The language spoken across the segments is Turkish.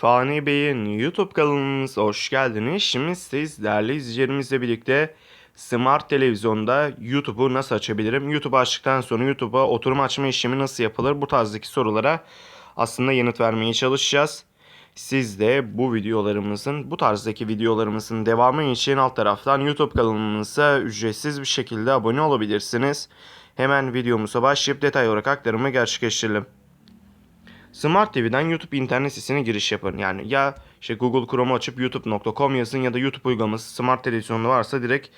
Fani Bey'in YouTube kanalımıza hoş geldiniz. Şimdi siz değerli izleyicilerimizle birlikte Smart Televizyonda YouTube'u nasıl açabilirim? YouTube'u açtıktan sonra YouTube'a oturum açma işlemi nasıl yapılır? Bu tarzdaki sorulara aslında yanıt vermeye çalışacağız. Siz de bu videolarımızın, bu tarzdaki videolarımızın devamı için alt taraftan YouTube kanalımıza ücretsiz bir şekilde abone olabilirsiniz. Hemen videomuza başlayıp detay olarak aktarımı gerçekleştirelim. Smart TV'den YouTube internet sitesine giriş yapın. Yani ya işte Google Chrome açıp youtube.com yazın ya da YouTube uygulaması Smart Televizyonda varsa direkt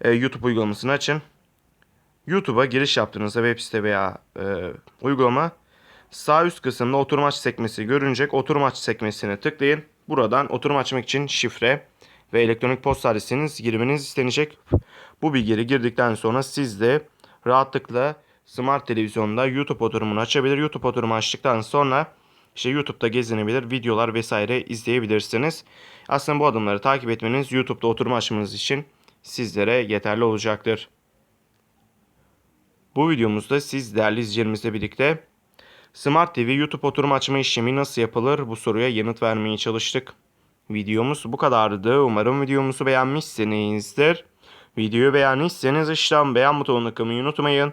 e, YouTube uygulamasını açın. YouTube'a giriş yaptığınızda web site veya e, uygulama sağ üst kısımda oturum aç sekmesi görünecek. Oturum aç sekmesine tıklayın. Buradan oturum açmak için şifre ve elektronik posta adresiniz girmeniz istenecek. Bu bilgileri girdikten sonra siz de rahatlıkla Smart televizyonda YouTube oturumunu açabilir. YouTube oturumu açtıktan sonra işte YouTube'da gezinebilir, videolar vesaire izleyebilirsiniz. Aslında bu adımları takip etmeniz YouTube'da oturum açmanız için sizlere yeterli olacaktır. Bu videomuzda siz değerli izleyicilerimizle birlikte Smart TV YouTube oturum açma işlemi nasıl yapılır bu soruya yanıt vermeye çalıştık. Videomuz bu kadardı. Umarım videomuzu beğenmişsinizdir. Videoyu beğendiyseniz aşağıdan beğen butonuna tıklamayı unutmayın.